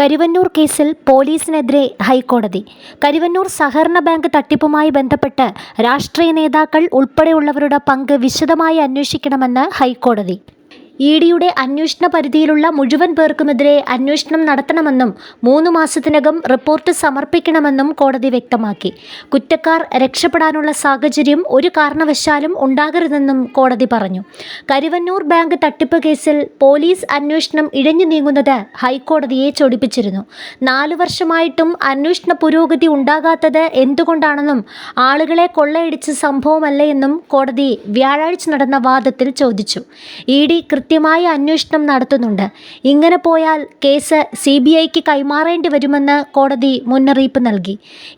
കരുവന്നൂർ കേസിൽ പോലീസിനെതിരെ ഹൈക്കോടതി. കരുവന്നൂർ സഹകരണ ബാങ്ക് തട്ടിപ്പുമായി ബന്ധപ്പെട്ട് രാഷ്ട്രീയ നേതാക്കൾ ഉൾപ്പെടെയുള്ളവരുടെ പങ്ക് വിശദമായി അന്വേഷിക്കണമെന്ന് ഹൈക്കോടതി. ഇ ഡിയുടെ അന്വേഷണ പരിധിയിലുള്ള മുഴുവൻ പേർക്കുമെതിരെ അന്വേഷണം നടത്തണമെന്നും മൂന്ന് മാസത്തിനകം റിപ്പോർട്ട് സമർപ്പിക്കണമെന്നും കോടതി വ്യക്തമാക്കി. കുറ്റക്കാർ രക്ഷപ്പെടാനുള്ള സാഹചര്യം ഒരു കാരണവശാലും ഉണ്ടാകരുതെന്നും കോടതി പറഞ്ഞു. കരുവന്നൂർ ബാങ്ക് തട്ടിപ്പ് കേസിൽ പോലീസ് അന്വേഷണം ഇഴഞ്ഞു നീങ്ങുന്നത് ഹൈക്കോടതിയെ ചൊടിപ്പിച്ചിരുന്നു. നാലു വർഷമായിട്ടും അന്വേഷണ പുരോഗതി ഉണ്ടാകാത്തത് എന്തുകൊണ്ടാണെന്നും ആളുകളെ കൊള്ളയടിച്ച സംഭവമല്ലേ എന്നും കോടതി വ്യാഴാഴ്ച നടന്ന വാദത്തിൽ ചോദിച്ചു. ഇ ഡി കൃത്യമായ അന്വേഷണം നടത്തുന്നുണ്ട്. ഇങ്ങനെ പോയാൽ കേസ് സി ബി ഐക്ക് കൈമാറേണ്ടി വരുമെന്ന് കോടതി മുന്നറിയിപ്പ് നൽകി.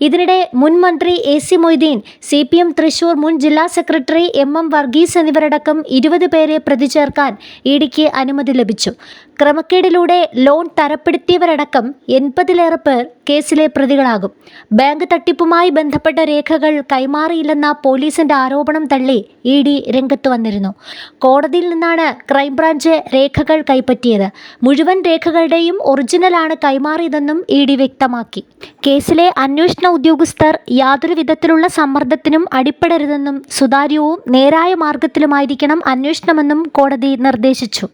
ഇതിനിടെ മുൻ മന്ത്രി A C Moideen C P M Thrissur മുൻ ജില്ലാ സെക്രട്ടറി എം എം വർഗീസ് എന്നിവരടക്കം ഇരുപത് പേരെ പ്രതി ചേർക്കാൻ ഇ ഡിക്ക് അനുമതി ലഭിച്ചു. ക്രമക്കേടിലൂടെ ലോൺ തരപ്പെടുത്തിയവരടക്കം എൺപതിലേറെ പേർ കേസിലെ പ്രതികളാകും. ബാങ്ക് തട്ടിപ്പുമായി ബന്ധപ്പെട്ട രേഖകൾ കൈമാറിയില്ലെന്ന പോലീസിന്റെ ആരോപണം തള്ളി ഇ ഡി രംഗത്ത് വന്നിരുന്നു. കോടതിയിൽ നിന്നാണ് ക്രൈംബ്രാഞ്ച് രേഖകൾ കൈപ്പറ്റിയത്. മുഴുവൻ രേഖകളുടെയും ഒറിജിനലാണ് കൈമാറിയതെന്നും ഇ ഡി വ്യക്തമാക്കി. കേസിലെ അന്വേഷണ ഉദ്യോഗസ്ഥർ യാതൊരു വിധത്തിലുള്ള സമ്മർദ്ദത്തിനും അടിപ്പെടരുതെന്നും സുതാര്യവും നേരായ മാർഗത്തിലുമായിരിക്കണം അന്വേഷണമെന്നും കോടതി നിർദ്ദേശിച്ചു.